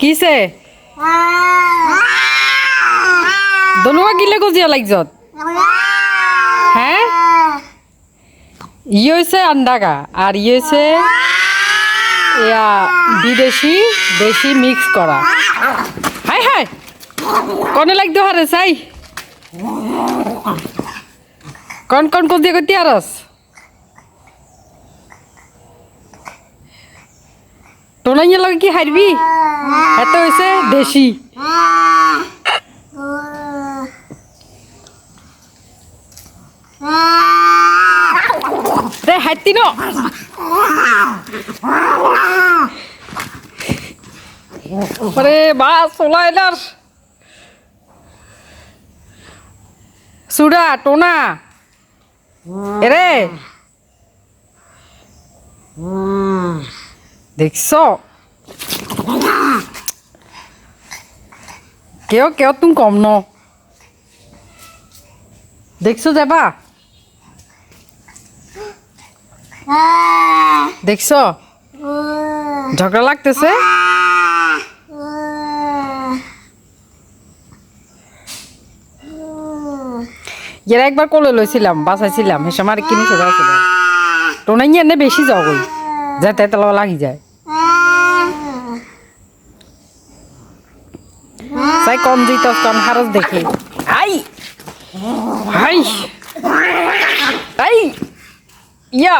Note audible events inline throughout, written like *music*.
কিছে? দনুয়া গিলে গজিয়া লাগজত হ্যাঁ ই হয়েছে আন্ডাগা আর ই হয়েছে ইয়া বিদেশি, দেশি মিক্স করা হাই হাই! কনে লাগতো হারে চাই। কন কন দিয়ে করতে আরস টোনাইয়া লগে কি হারবি? এত হয়েছে দেশি। রে হাঁটতি ন। ওরে বাস চলাইলার সুডা টোনা। এরে দেখছ? কেউ কেউ তুমি কম ন। দেখছ যাবা দেখছ? ঝগড়া লাগতেছে? এরা একবার কোলে লইছিলাম, বাঁচাইছিলাম সে সময় আর কিনে চলে আসলে টোনাই এনে বেশি যাও যাতে তেল লাগি যায়। দিত হারস দেখি। আই হাই! আই ইয়া!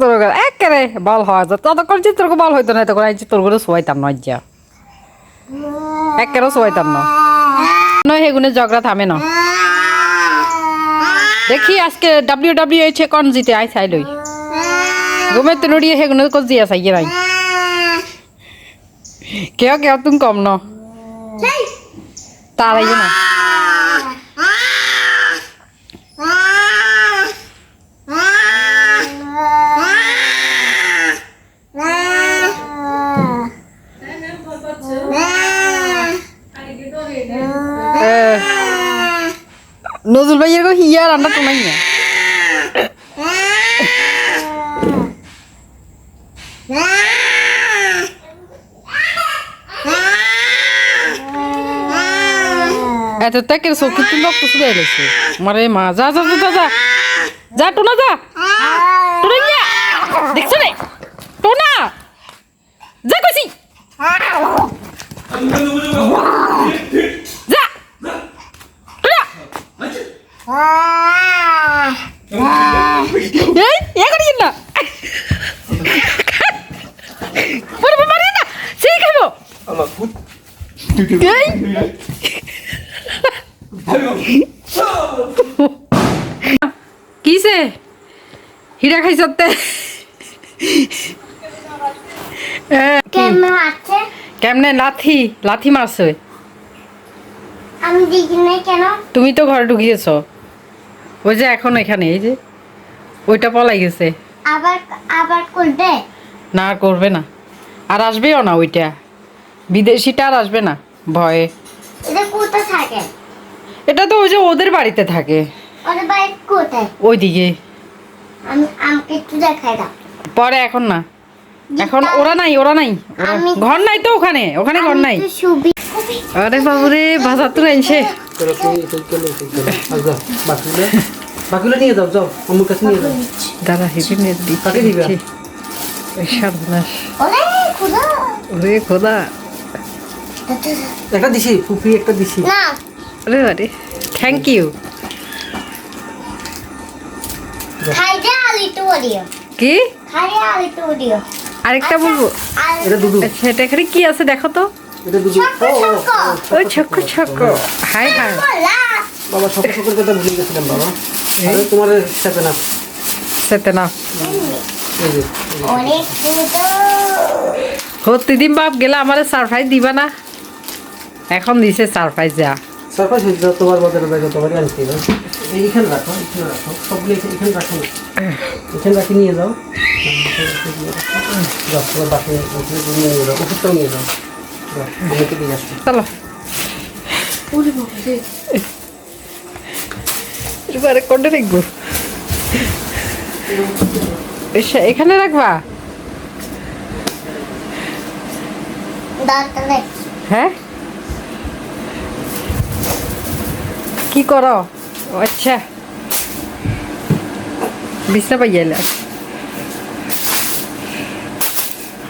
তোর একেবারে বল হয় ততক্ষণ চিত্র বল হইতো না তখন আইছি তোর করে শোয়াইতাম না যা একেবারে শোয়াইতাম না। নয় হেগুনে ঝগড়া থামে না। দেখি আজকে ডাব্লিউ ডাব্লিউ এইচ কোন জিতে আই চাই লই। ঘুমে তুনুড়িয়ে হেগুনে কোচ দিয়া চাই নাই কেউ কেউ তুমি কম ন তারাই না নজরুল ভাইয়ের গো হিয়া রান্না তো নাই না এত তাকের চোখে তুমি রক্ত শুকাই গেছে মারে মা যা যা যা যা যা। যা টোনা যা। টোনা গিয়া দেখছ রে টোনা। যা কইছি। যা। টোনা। এই এ করি না ওরে মারি না সেই খাব এই কিসে হীরা খাইছতে কেমন লাথি লাথি মারছে। আমি দেখি নাই কেন? তুমি তো ঘরে ঢুকিয়েছ। ওই যে এখন এখানে এই যে ওইটা পলাই গেছে। আবার আবার করবে? না করবে না। আর আসবেও না ওইটা। বিদেশিটা আর আসবে না ভয়ে। এটা কোথায় থাকে? এটা তো ওই যে ওদের বাড়িতে থাকে। ওদের বাড়ি কোথায়? ওইদিকে। আমি আমাকে একটু দেখাই দাও। পরে এখন না। এখন ওরা নাই ওরা নাই। ঘর নাই তো ওখানে ওখানে ঘর নাই। আরে বাবুরে বাজার তো আনছে বাকিগুলো। নিয়ে যাও যাও আমার কাছে নিয়ে যাও। দাদা হেভি নেট কাকে দিবে? সর্বনাশ। ওরে খোদা। একটা দিছি ফুফি একটা দিছি। আরে আরে থ্যাংক ইউ খাই কি? আরেকটা বলব? আর এটা দুধু। আচ্ছা এটা এখানে কি আছে দেখো তো? এটা দুধু। ও ছক্ক। ছক্ক হাই হাই। বাবা কথা ভুলে গেছিলাম বাবা। আরে তোমার সাথে না। সেতে না। এই যে অনেক প্রতিদিন বাপ গেলে আমার সারপ্রাইজ দিবা না। এখন দিছে সারপ্রাইজ যা। যাও, তোমার বাজারে ব্যাগে তোমার আনতে হবে এইখানে রাখো এখানে রাখো সবগুলো এখানে রাখো এখানে রাখি নিয়ে যাও। বাসে নিয়ে যাও ওষুধটাও নিয়ে যাও। দিয়ে চলো। এবারে কোনটা এখানে রাখবা? হ্যাঁ? কি করো? আচ্ছা। বিছনা পাই এলাম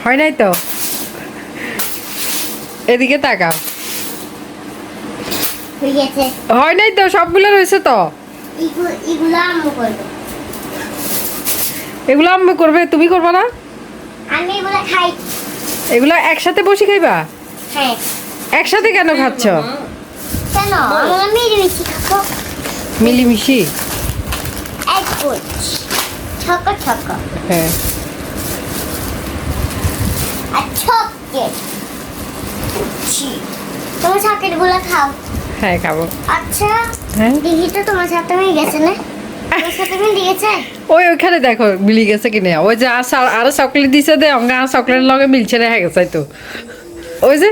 হয় নাই তো? এদিকে তাকাও। হয় নাই তো? সবগুলো রয়েছে তো? এগুলো আম্মু এগুলো আম্মু করবে? তুমি করবে না? আমি এগুলো খাই। এগুলো একসাথে বসে খাইবা? হ্যাঁ। একসাথে কেন খাচ্ছ? কেন? আমরা মিলেমিশে খাব মিলিমিশি? এক কোচ ছক ছক হ্যাঁ। আর তোমারগুলো খাও। হ্যাঁ খাব। আচ্ছা হ্যাঁ? দিঘি তো তোমার সাথে গেছে না? ওই ওইখানে দেখো মিলি গেছে কিনে? ওই যে আর চকলেট দিছে দে অঙ্গা আর চকলেট লগে মিলছে রেখে গেছে তো। ওই যে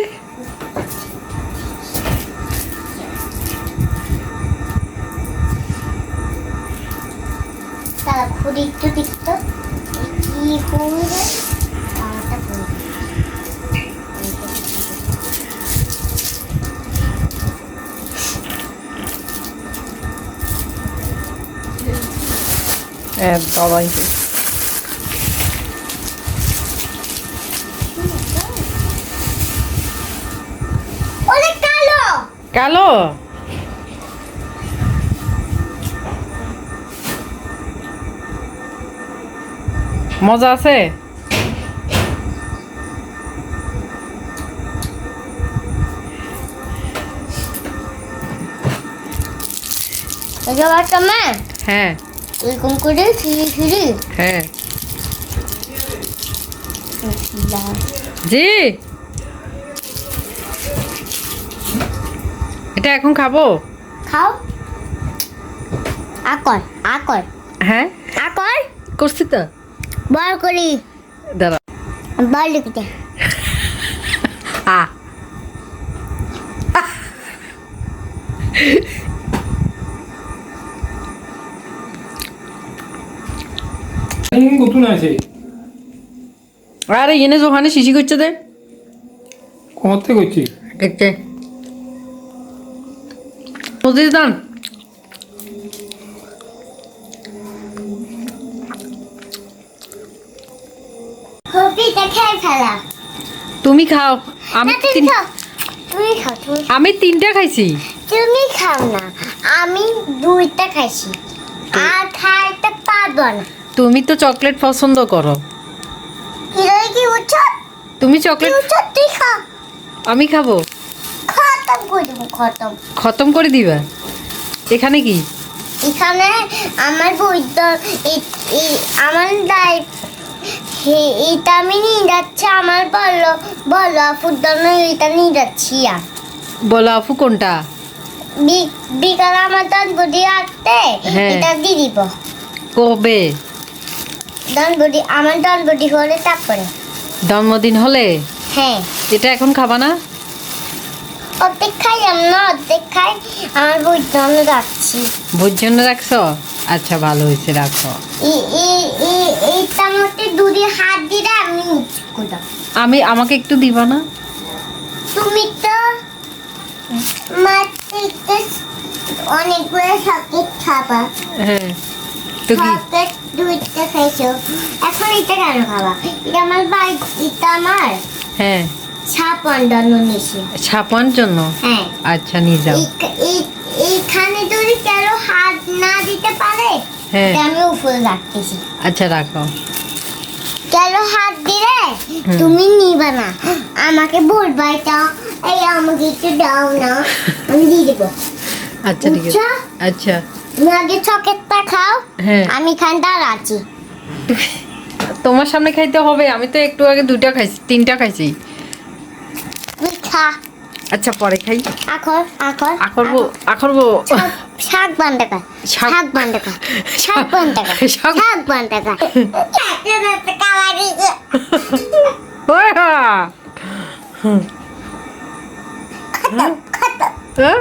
একটু দেখতো কি করে আমারটা করে বাবাই। অনেক কালো? মজা আছে? হ্যাঁ। এরকম করে হ্যাঁ। জি। এটা এখন খাব? খাও। আকর আকর হ্যাঁ। আকর করছি তো। বল করি। দাঁড়া লিখতে। *laughs* আ। আরে এনে ওখানে শিশি করছে দে। কমাতে করছি দেখতে বুঝিস দান। কপিটা খেয়ে ফেলা তুমি খাও। আমি না, তুমি তিন- খাও। তুমি খাও তুমি আমি তিনটা খাইছি। তুমি খাও না আমি দুইটা খাইছি। আর খাইতে পারব না। তুমি তো চকলেট পছন্দ করো। কি তুমি চকলেট উঠছ তুই খা। আমি খাব। খতম করে দেবো খতম। খতম করে দিবা? এখানে কি? এখানে আমার বৈদ্য আমার দায় এটা আমি নিয়ে যাচ্ছি আমার বলো বলো আপুর জন্য এটা নিয়ে যাচ্ছি বলো আপু কোনটা? বি- বিকালে আমার বডি আসতে হ্যাঁ। এটা দিয়ে দিব। কবে? দান আমার বডি হলে তারপরে। জন্মদিন হলে? হ্যাঁ। এটা এখন খাবা না? অর্ধেক খাই না অর্ধেক খাই আমার বই জন্য রাখছি। ভোজ জন্য রাখছো? আচ্ছা ভালো হয়েছে রাখো। আমি আমি আমাকে একটু দিবা না? তুমি তো অনেকগুলো সকেট খাবা। হ্যাঁ তো কি? সকেট দুইটা খাইছো। এখন এটা কেন খাবা? এটা আমার এটা আমার হ্যাঁ। নিছি। ছাপার জন্য? হ্যাঁ। আচ্ছা নিয়ে যাও। এইখানে যদি কেন হাত না দিতে পারে হ্যাঁ। আমি উপরে রাখতেছি। আচ্ছা রাখো। কেন হাত দিলে তুমি নিবা না। আমাকে বলবা এটা এই আমাকে একটু দাও না আমি দিয়ে দেবো। আচ্ছা ঠিক আছে। আচ্ছা। তুমি আগে চকেটটা খাও হ্যাঁ। আমি খানটা তোমার সামনে খাইতে হবে আমি তো একটু আগে দুইটা খাইছি তিনটা খাইছি। খা। আচ্ছা পরে খাই। আখর আখর আখরবো আখরবো শাক- শাক বান্ডাকা শাক- বান্ডাকা *laughs* শাক শাক- হ্যাঁ?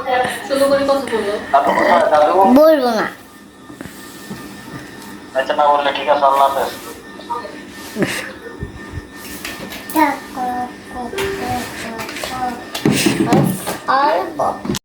খতম খতম হালকা হের বলব না আচ্ছা না বললে ঠিক আছে আল্লাহ হাফেজ আর